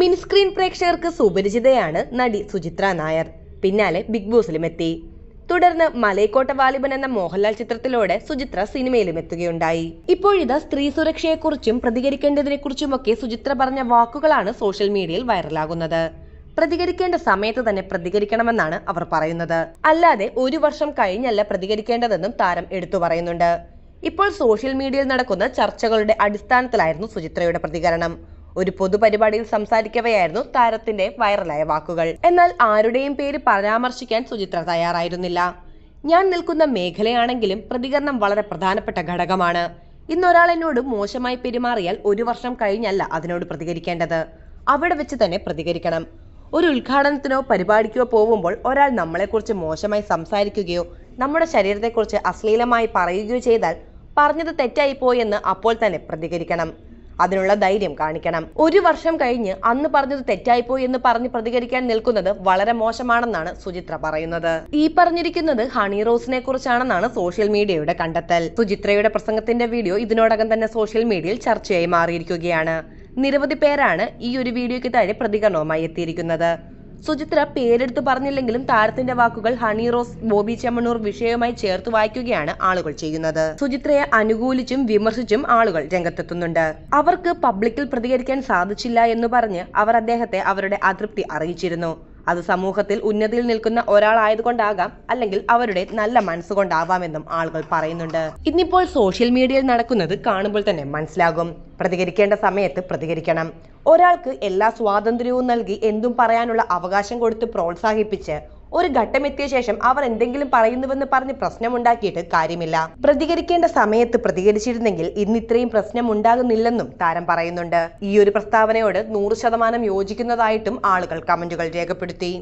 Mini screen പ്രേക്ഷകർക്ക് സുപരിചിതയാണ് നടി സുചിത്ര നായർ. പിന്നാലെ ബിഗ് ബോസിലും എത്തി തുടർന്ന് മലയക്കോട്ട വാലിബൻ എന്ന മോഹൻലാൽ ചിത്രത്തിലൂടെ സുചിത്ര സിനിമയിലും എത്തുകയുണ്ടായി ഇപ്പോഴിതാ സ്ത്രീ സുരക്ഷയെക്കുറിച്ചും പ്രതികരിക്കേണ്ടതിനെക്കുറിച്ചുമൊക്കെ സുചിത്ര പറഞ്ഞ വാക്കുകളാണ് സോഷ്യൽ മീഡിയയിൽ വൈറലാകുന്നത്. പ്രതികരിക്കേണ്ട സമയത്ത് തന്നെ പ്രതികരിക്കണമെന്നാണ് അവർ പറയുന്നത്. അല്ലാതെ ഒരു വർഷം കഴിഞ്ഞല്ല പ്രതികരിക്കേണ്ടതെന്നും താരം എടുത്തു പറയുന്നുണ്ട്. ഇപ്പോൾ സോഷ്യൽ മീഡിയയിൽ നടക്കുന്ന ചർച്ചകളുടെ അടിസ്ഥാനത്തിലായിരുന്നു സുചിത്രയുടെ പ്രതികരണം. ഒരു പൊതുപരിപാടിയിൽ സംസാരിക്കവെയായിരുന്നു താരത്തിന്റെ വൈറലായ വാക്കുകൾ. എന്നാൽ ആരുടെയും പേര് പരാമർശിക്കാൻ സുചിത്ര തയ്യാറായിരുന്നില്ല. ഞാൻ നിൽക്കുന്ന മേഖലയാണെങ്കിലും പ്രതികരണം വളരെ പ്രധാനപ്പെട്ട ഘടകമാണ്. ഇന്നൊരാൾ എന്നോട് മോശമായി പെരുമാറിയാൽ ഒരു വർഷം കഴിഞ്ഞല്ല അതിനോട് പ്രതികരിക്കേണ്ടത്. അവിടെ വെച്ച് തന്നെ പ്രതികരിക്കണം. ഒരു ഉദ്ഘാടനത്തിനോ പരിപാടിക്കോ പോകുമ്പോൾ ഒരാൾ നമ്മളെക്കുറിച്ച് മോശമായി സംസാരിക്കുകയോ നമ്മുടെ ശരീരത്തെക്കുറിച്ച് അശ്ലീലമായി പറയുകയോ ചെയ്താൽ പറഞ്ഞത് തെറ്റായി പോയെന്ന് അപ്പോൾ തന്നെ പ്രതികരിക്കണം. അതിനുള്ള ധൈര്യം കാണിക്കണം. ഒരു വർഷം കഴിഞ്ഞ് അന്ന് പറഞ്ഞത് തെറ്റായിപ്പോയി എന്ന് പറഞ്ഞ് പ്രതികരിക്കാൻ നിൽക്കുന്നത് വളരെ മോശമാണെന്നാണ് സുചിത്ര പറയുന്നത്. ഈ പറഞ്ഞിരിക്കുന്നത് ഹണി റോസിനെ കുറിച്ചാണെന്നാണ് സോഷ്യൽ മീഡിയയുടെ കണ്ടെത്തൽ. സുചിത്രയുടെ പ്രസംഗത്തിന്റെ വീഡിയോ ഇതിനോടകം തന്നെ സോഷ്യൽ മീഡിയയിൽ ചർച്ചയായി മാറിയിരിക്കുകയാണ്. നിരവധി പേരാണ് ഈ ഒരു വീഡിയോയ്ക്ക് താഴെ പ്രതികരണവുമായി എത്തിയിരിക്കുന്നത്. സുചിത്ര പേരെടുത്ത് പറഞ്ഞില്ലെങ്കിലും താരത്തിന്റെ വാക്കുകൾ ഹണി റോസ് ബോബി ചെമ്മണൂർ വിഷയവുമായി ചേർത്ത് വായിക്കുകയാണ് ആളുകൾ ചെയ്യുന്നത്. സുചിത്രയെ അനുകൂലിച്ചും വിമർശിച്ചും ആളുകൾ രംഗത്തെത്തുന്നുണ്ട്. അവർക്ക് പബ്ലിക്കിൽ പ്രതികരിക്കാൻ സാധിച്ചില്ല എന്ന് പറഞ്ഞ് അവർ അദ്ദേഹത്തെ അവരുടെ അതൃപ്തി അറിയിച്ചിരുന്നു. അത് സമൂഹത്തിൽ ഉന്നതിയിൽ നിൽക്കുന്ന ഒരാളായതുകൊണ്ടാകാം അല്ലെങ്കിൽ അവരുടെ നല്ല മനസ്സുകൊണ്ടാവാമെന്നും ആളുകൾ പറയുന്നുണ്ട്. ഇന്നിപ്പോൾ സോഷ്യൽ മീഡിയയിൽ നടക്കുന്നത് കാണുമ്പോൾ തന്നെ മനസ്സിലാകും. പ്രതികരിക്കേണ്ട സമയത്ത് പ്രതികരിക്കണം. ഒരാൾക്ക് എല്ലാ സ്വാതന്ത്ര്യവും നൽകി എന്തും പറയാനുള്ള അവകാശം കൊടുത്ത് പ്രോത്സാഹിപ്പിച്ച് ഒരു ഘട്ടമെത്തിയ ശേഷം അവർ എന്തെങ്കിലും പറയുന്നുവെന്ന് പറഞ്ഞ് പ്രശ്നമുണ്ടാക്കിയിട്ട് കാര്യമില്ല. പ്രതികരിക്കേണ്ട സമയത്ത് പ്രതികരിച്ചിരുന്നെങ്കിൽ ഇന്ന് ഇത്രയും പ്രശ്നം ഉണ്ടാകുന്നില്ലെന്നും താരം പറയുന്നുണ്ട്. ഈ ഒരു പ്രസ്താവനയോട് നൂറ് ശതമാനം യോജിക്കുന്നതായിട്ടും ആളുകൾ കമന്റുകൾ രേഖപ്പെടുത്തി.